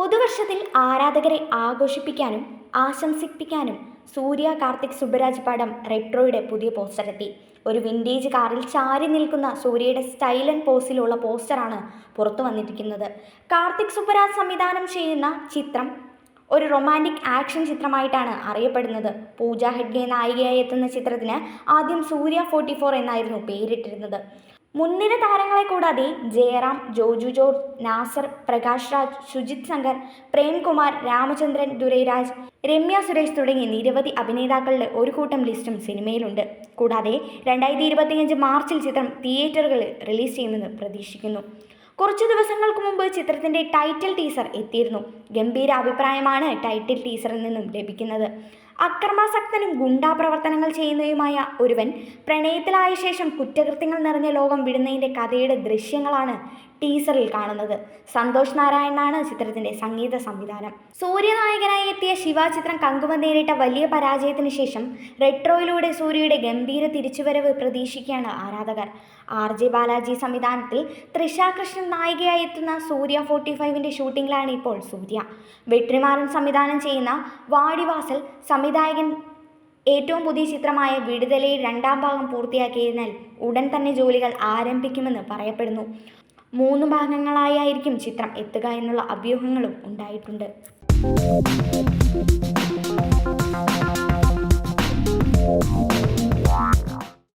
പുതുവർഷത്തിൽ ആരാധകരെ ആഘോഷിപ്പിക്കാനും ആശംസിപ്പിക്കാനും സൂര്യ കാർത്തിക് സുബരാജ് പടം റെട്രോയുടെ പുതിയ പോസ്റ്റർ എത്തി. ഒരു വിന്റേജ് കാറിൽ ചാരി നിൽക്കുന്ന സൂര്യയുടെ സ്റ്റൈലൻ പോസിലുള്ള പോസ്റ്ററാണ് പുറത്തു വന്നിരിക്കുന്നത്. കാർത്തിക് സുബരാജ് സംവിധാനം ചെയ്യുന്ന ചിത്രം ഒരു റൊമാന്റിക് ആക്ഷൻ ചിത്രമായിട്ടാണ് അറിയപ്പെടുന്നത്. പൂജ ഹെഡ്ഗെ നായികയായി എത്തുന്ന ചിത്രത്തിന് ആദ്യം സൂര്യ ഫോർട്ടി ഫോർ എന്നായിരുന്നു പേരിട്ടിരുന്നത്. മുൻനിര താരങ്ങളെ കൂടാതെ ജയറാം ജോജു ജോർജ് നാസർ പ്രകാശ് രാജ് സുജിത് ശങ്കർ പ്രേംകുമാർ രാമചന്ദ്രൻ ദുരൈരാജ് രമ്യ സുരേഷ് തുടങ്ങി നിരവധി അഭിനേതാക്കളുടെ ഒരു കൂട്ടം ലിസ്റ്റും സിനിമയിലുണ്ട്. കൂടാതെ രണ്ടായിരത്തി ഇരുപത്തിയഞ്ച് മാർച്ചിൽ ചിത്രം തിയേറ്ററുകളിൽ റിലീസ് ചെയ്യുമെന്ന് പ്രതീക്ഷിക്കുന്നു. കുറച്ചു ദിവസങ്ങൾക്ക് മുമ്പ് ചിത്രത്തിന്റെ ടൈറ്റിൽ ടീസർ എത്തിയിരുന്നു. ഗംഭീര അഭിപ്രായമാണ് ടൈറ്റിൽ ടീസറിൽ നിന്നും ലഭിക്കുന്നത്. അക്രമാസക്തനും ഗുണ്ടാ പ്രവർത്തനങ്ങൾ ചെയ്യുന്നതുമായ ഒരുവൻ പ്രണയത്തിലായ ശേഷം കുറ്റകൃത്യങ്ങൾ നിറഞ്ഞ ലോകം വിടുന്നതിന്റെ കഥയുടെ ദൃശ്യങ്ങളാണ് ടീസറിൽ കാണുന്നത്. സന്തോഷ് നാരായണനാണ് ചിത്രത്തിന്റെ സംഗീത സംവിധാനം. സൂര്യനായകനായി എത്തിയ ശിവ ചിത്രം കങ്കുമ നേരിട്ട വലിയ പരാജയത്തിന് ശേഷം റെട്രോയിലൂടെ സൂര്യയുടെ ഗംഭീര തിരിച്ചുവരവ് പ്രതീക്ഷിക്കുകയാണ് ആരാധകർ. ആർ ജെ ബാലാജി സംവിധാനത്തിൽ തൃഷ കൃഷ്ണൻ നായികയായി എത്തുന്ന സൂര്യ ഫോർട്ടി ഫൈവിന്റെ ഷൂട്ടിങ്ങിലാണ് ഇപ്പോൾ സൂര്യ. വെട്രിമാരൻ സംവിധാനം ചെയ്യുന്ന വാടിവാസൽ സംവിധായകൻ ഏറ്റവും പുതിയ ചിത്രമായ വിടുതലയിൽ രണ്ടാം ഭാഗം പൂർത്തിയാക്കിയതിനാൽ ഉടൻ തന്നെ ജോലികൾ ആരംഭിക്കുമെന്ന് പറയപ്പെടുന്നു മൂന്ന് ഭാഗങ്ങളായിരിക്കും ചിത്രം എത്തുക എന്നുള്ള അഭ്യൂഹങ്ങളും ഉണ്ടായിട്ടുണ്ട്.